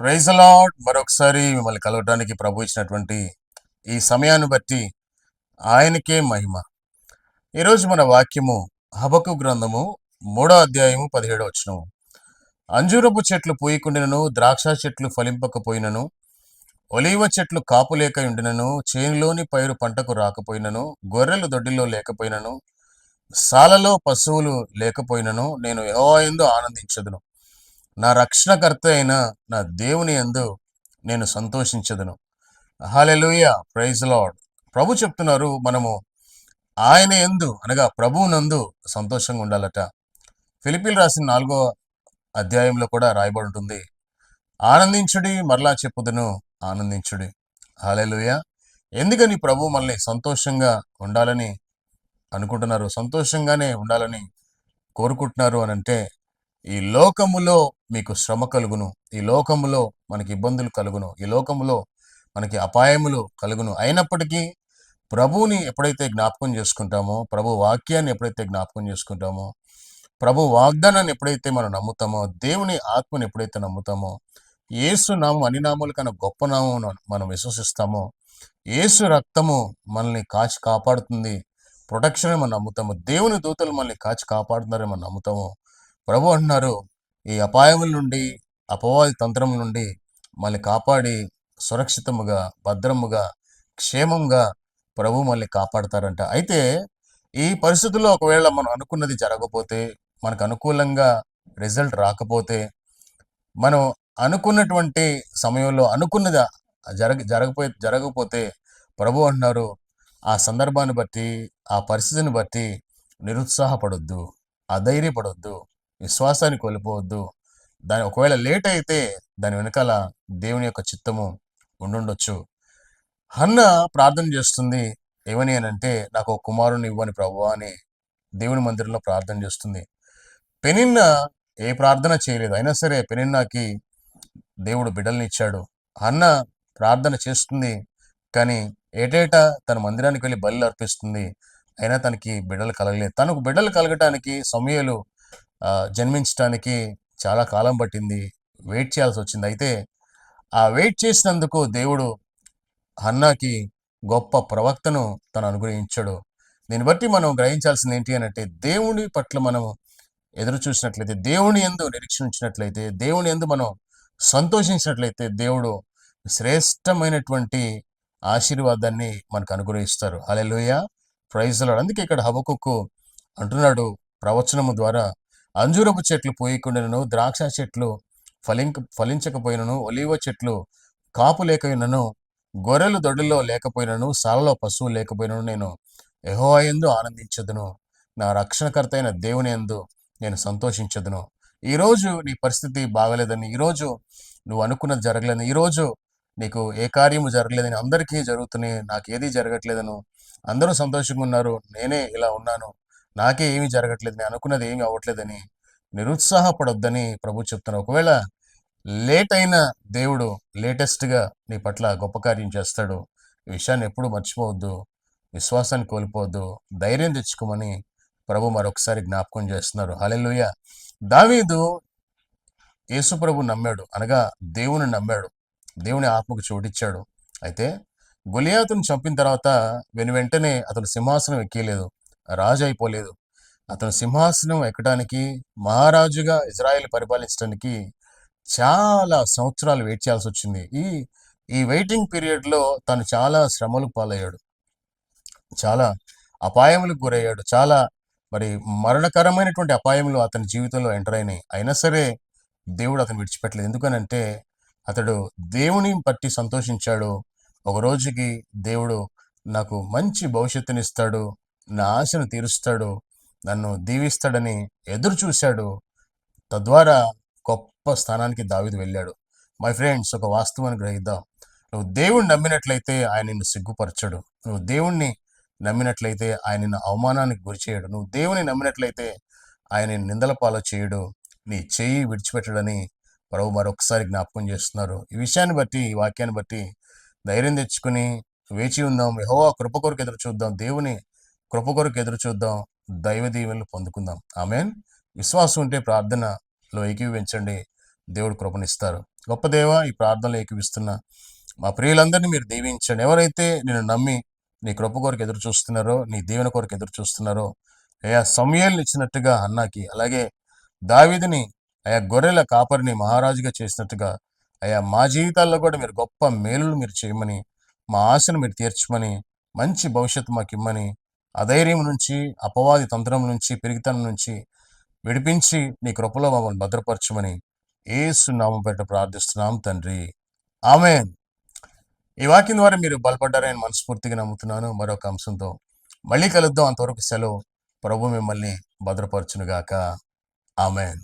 Praise lord మరొకసారి మిమ్మల్ని కలవటానికి ప్రభు ఇచ్చినటువంటి ఈ సమయాన్ని బట్టి ఆయనకే మహిమ. ఈరోజు మన వాక్యము హబకు గ్రంథము మూడో అధ్యాయము పదిహేడో వచ్చిన అంజూరపు చెట్లు పూయకుండినను ద్రాక్ష చెట్లు ఫలింపకపోయినను ఒలీవ చెట్లు కాపు లేక ఉండినను చేనులోని పైరు పంటకు రాకపోయినను గొర్రెలు దొడ్డిలో లేకపోయినను సాలలో పశువులు లేకపోయినను నేను యెహోవాయందు ఆనందించదును. నా రక్షణకర్త అయిన నా దేవుని యందు నేను సంతోషించదును. హాలెలుయ ప్రైజ్ లాడ్ ప్రభు చెప్తున్నారు మనము ఆయన ఎందు అనగా ప్రభువునందు సంతోషంగా ఉండాలట. ఫిలిపిల్ రాసిన నాలుగో అధ్యాయంలో కూడా రాయబడి ఉంటుంది. ఆనందించుడి మరలా చెప్పుదును ఆనందించుడి. హాలెలుయ ఎందుకని ప్రభు మనల్ని సంతోషంగా ఉండాలని అనుకుంటున్నారు? సంతోషంగానే ఉండాలని కోరుకుంటున్నారు అని అంటే ఈ లోకములో మీకు శ్రమ కలుగును. ఈ లోకములో మనకి ఇబ్బందులు కలుగును. ఈ లోకములో మనకి అపాయములు కలుగును. అయినప్పటికీ ప్రభువుని ఎప్పుడైతే జ్ఞాపకం చేసుకుంటామో ప్రభు వాక్యాన్ని ఎప్పుడైతే జ్ఞాపకం చేసుకుంటామో ప్రభు వాగ్దానాన్ని ఎప్పుడైతే మనం నమ్ముతామో దేవుని ఆత్మని ఎప్పుడైతే నమ్ముతామో ఏసు నామం అన్ని నామాల కన్నా గొప్ప నామం మనం విశ్వసిస్తామో ఏసు రక్తము మనల్ని కాచి కాపాడుతుంది. ప్రొటెక్షన్ మనం నమ్ముతాము దేవుని దూతలు మనల్ని కాచి కాపాడుతున్నారని మనం నమ్ముతాము ప్రభు అంటున్నారు ఈ అపాయముల నుండి అపవాది తంత్రం నుండి మళ్ళీ కాపాడి సురక్షితముగా భద్రముగా క్షేమంగా ప్రభు మళ్ళీ కాపాడతారంట. అయితే ఈ పరిస్థితుల్లో ఒకవేళ మనం అనుకున్నది జరగకపోతే మనకు అనుకూలంగా రిజల్ట్ రాకపోతే మనం అనుకున్నటువంటి సమయంలో అనుకున్నది జరగ జరగపోయి జరగకపోతే ప్రభు అంటున్నారు ఆ సందర్భాన్ని బట్టి ఆ పరిస్థితిని బట్టి నిరుత్సాహపడొద్దు అధైర్యపడొద్దు. విశ్వాసాన్ని కోల్పోవద్దు. దాని ఒకవేళ లేట్ అయితే దాని వెనకాల దేవుని యొక్క చిత్తము ఉండుండొచ్చు. హన్న ప్రార్థన చేస్తుంది ఏమని అని అంటే నాకు ఒక కుమారుని ఇవ్వని ప్రభు అని దేవుని మందిరంలో ప్రార్థన చేస్తుంది. పెనిన్న ఏ ప్రార్థన చేయలేదు. అయినా సరే పెనిన్నాకి దేవుడు బిడ్డల్ని ఇచ్చాడు. హన్న ప్రార్థన చేస్తుంది కానీ ఏటేటా తన మందిరానికి వెళ్ళి బలి అర్పిస్తుంది. అయినా తనకి బిడ్డలు కలగలేదు. తనకు బిడ్డలు కలగటానికి సమయాలు జన్మించడానికి చాలా కాలం పట్టింది. వెయిట్ చేయాల్సి వచ్చింది. అయితే ఆ వెయిట్ చేసినందుకు దేవుడు హన్నాకి గొప్ప ప్రవక్తను తను అనుగ్రహించాడు. దీన్ని బట్టి మనం గ్రహించాల్సింది ఏంటి అని అంటే దేవుని పట్ల మనం ఎదురు చూసినట్లయితే దేవుని ఎందు నిరీక్షించినట్లయితే దేవుని ఎందు మనం సంతోషించినట్లయితే దేవుడు శ్రేష్టమైనటువంటి ఆశీర్వాదాన్ని మనకు అనుగ్రహిస్తారు. అలెలుయ ప్రైజ్లాడు అందుకే ఇక్కడ హబకుక్కు అంటున్నాడు ప్రవచనము ద్వారా. అంజూరపు చెట్లు పోయకుండాను ద్రాక్ష చెట్లు ఫలింక ఫలించకపోయినను ఒలివ చెట్లు కాపు లేకపోయినను గొర్రెలు దొడ్డిలో లేకపోయినను సాలలో పశువు లేకపోయినను నేను యెహోవా యందు ఆనందించదును. నా రక్షణకర్త అయిన దేవుని యందు నేను సంతోషించదును. ఈరోజు నీ పరిస్థితి బాగలేదని ఈరోజు నువ్వు అనుకున్నది జరగలేదని ఈరోజు నీకు ఏ కార్యము జరగలేదని అందరికీ జరుగుతున్నాయి. నాకు ఏది జరగట్లేదను. అందరూ సంతోషంగా ఉన్నారు. నేనే ఇలా ఉన్నాను. నాకే ఏమీ జరగట్లేదు నేను అనుకున్నది ఏమీ అవ్వట్లేదని నిరుత్సాహపడొద్దని ప్రభు చెప్తున్నా ఒకవేళ లేట్ అయిన దేవుడు లేటెస్ట్గా నీ పట్ల గొప్ప కార్యం చేస్తాడు ఈ విషయాన్ని ఎప్పుడు మర్చిపోవద్దు విశ్వాసాన్ని కోల్పోవద్దు ధైర్యం తెచ్చుకోమని ప్రభు మరొకసారి జ్ఞాపకం చేస్తున్నారు. హలెలుయ దావీదు యేసు ప్రభు నమ్మాడు అనగా దేవుని నమ్మాడు దేవుని ఆత్మకు చోటిచ్చాడు. అయితే గొలియాతును చంపిన తర్వాత వెను వెంటనే అతను సింహాసనం ఎక్కలేదు రాజు అయిపోలేదు అతను సింహాసనం ఎక్కడానికి మహారాజుగా ఇజ్రాయెల్ పరిపాలించడానికి చాలా సంవత్సరాలు వెయిట్ చేయాల్సి వచ్చింది ఈ ఈ వెయిటింగ్ పీరియడ్లో తను చాలా శ్రమలు పాలయ్యాడు. చాలా అపాయములకు గురయ్యాడు. చాలా మరి మరణకరమైనటువంటి అపాయములు అతని జీవితంలో ఎంటర్ అయినాయి. అయినా సరే దేవుడు అతను విడిచిపెట్టలేదు. ఎందుకనంటే అతడు దేవుని బట్టి సంతోషించాడు. ఒక రోజుకి దేవుడు నాకు మంచి భవిష్యత్తునిస్తాడు. నా ఆశను తీరుస్తాడు నన్ను దీవిస్తాడని ఎదురు చూశాడు తద్వారా గొప్ప స్థానానికి దావిది వెళ్ళాడు. మై ఫ్రెండ్స్ ఒక వాస్తవాన్ని గ్రహిద్దాం. నువ్వు దేవుణ్ణి నమ్మినట్లయితే ఆయన నిన్ను సిగ్గుపరచడు. నువ్వు దేవుణ్ణి నమ్మినట్లయితే ఆయన నిన్ను అవమానానికి గురి చేయడు. నువ్వు దేవుని నమ్మినట్లయితే ఆయన నిందల పాలు చేయడు. నీ చేయి విడిచిపెట్టడని ప్రభు మరొకసారి జ్ఞాపకం చేస్తున్నారు. ఈ విషయాన్ని బట్టి ఈ వాక్యాన్ని బట్టి ధైర్యం తెచ్చుకుని వేచి ఉందాం. యహోవా కృప కొరకు ఎదురు చూద్దాం. దేవుని కృప కొరకు ఎదురు చూద్దాం దైవ దీవెనలు పొందుకుందాం. ఆమెన్. విశ్వాసం ఉంటే ప్రార్థనలో ఏకీవించండి దేవుడు కృపనిస్తారు. గొప్ప దేవ ఈ ప్రార్థనలు ఏకీవిస్తున్న మా ప్రియులందరినీ మీరు దీవించండి. ఎవరైతే నేను నమ్మి నీ కృప కొరకు ఎదురు చూస్తున్నారో నీ దీవెన కొరకు ఎదురు చూస్తున్నారో అయా సమయాలు ఇచ్చినట్టుగా అన్నాకి అలాగే దావిదిని అయా గొర్రెల కాపరిని మహారాజుగా చేసినట్టుగా అయా మా జీవితాల్లో కూడా మీరు గొప్ప మేలులు మీరు చేయమని మా ఆశను మీరు తీర్చమని మంచి భవిష్యత్తు మాకు ఇమ్మని అధైర్యం నుంచి అపవాది తంత్రం నుంచి పెరిగితనం నుంచి విడిపించి నీ కృపలో మమ్మల్ని భద్రపరచమని ఏసు నామం పెట్ట ప్రార్థిస్తున్నాం తండ్రి. ఆమె ఈ వాక్యం ద్వారా మీరు బలపడ్డారని మనస్ఫూర్తిగా నమ్ముతున్నాను. మరొక అంశంతో మళ్ళీ కలుద్దాం. అంతవరకు సెలవు. ప్రభు మిమ్మల్ని భద్రపరచునుగాక. ఆమెన్.